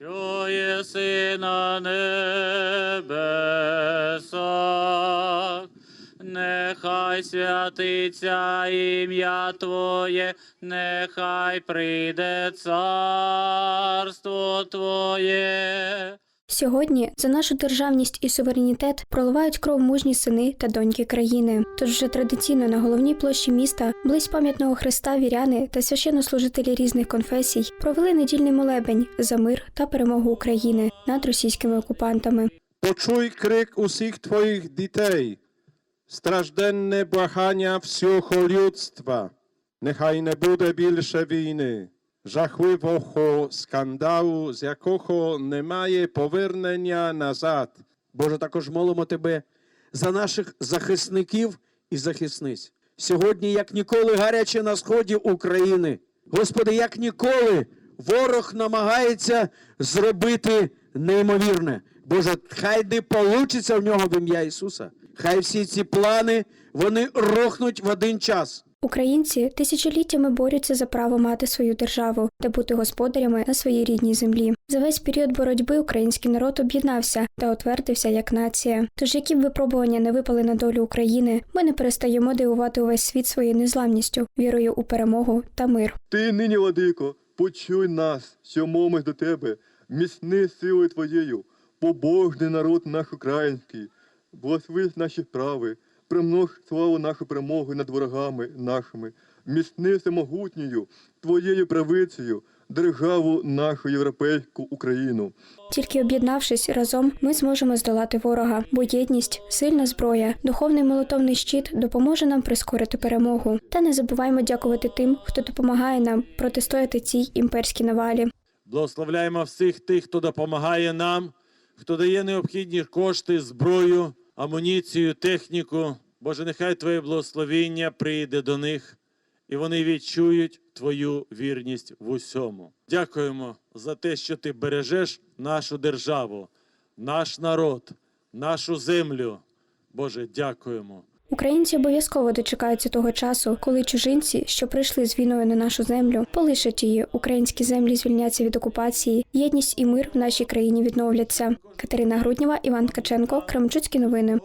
що єси на небесах, нехай святиться ім'я Твоє, нехай прийде царство Твоє. Сьогодні за нашу державність і суверенітет проливають кров мужні сини та доньки країни. Тож вже традиційно на головній площі міста, близь пам'ятного хреста віряни та священнослужителі різних конфесій провели недільний молебень за мир та перемогу України над російськими окупантами. Почуй крик усіх твоїх дітей, стражденне благання всього людства. Нехай не буде більше війни, жахливого скандалу, з якого немає повернення назад. Боже, також молимо Тебе за наших захисників і захисниць. Сьогодні, як ніколи, гаряче на сході України. Господи, як ніколи, ворог намагається зробити неймовірне. Боже, хай не получиться в нього в ім'я Ісуса. Хай всі ці плани вони рухнуть в один час. Українці тисячоліттями борються за право мати свою державу та бути господарями на своїй рідній землі. За весь період боротьби український народ об'єднався та утвердився як нація. Тож, які б випробування не випали на долю України, ми не перестаємо дивувати увесь світ своєю незламністю, вірою у перемогу та мир. Ти нині, владико, почуй нас, що мовимось до тебе, міцни силою твоєю, побожний народ наш український, благослови наші справи, примнож славу нашу перемогу над ворогами нашими, міцни всемогутньою твоєю правицею, державу нашу європейську Україну. Тільки об'єднавшись разом, ми зможемо здолати ворога, бо єдність, сильна зброя, духовний молитовний щит допоможе нам прискорити перемогу. Та не забуваймо дякувати тим, хто допомагає нам протистояти цій імперській навалі. Благословляємо всіх тих, хто допомагає нам, хто дає необхідні кошти, зброю, амуніцію, техніку. Боже, нехай Твоє благословіння прийде до них, і вони відчують Твою вірність в усьому. Дякуємо за те, що Ти бережеш нашу державу, наш народ, нашу землю. Боже, дякуємо. Українці обов'язково дочекаються того часу, коли чужинці, що прийшли з війною на нашу землю, полишать її. Українські землі звільняться від окупації. Єдність і мир в нашій країні відновляться. Катерина Груднєва, Іван Ткаченко, Кремчуцькі новини.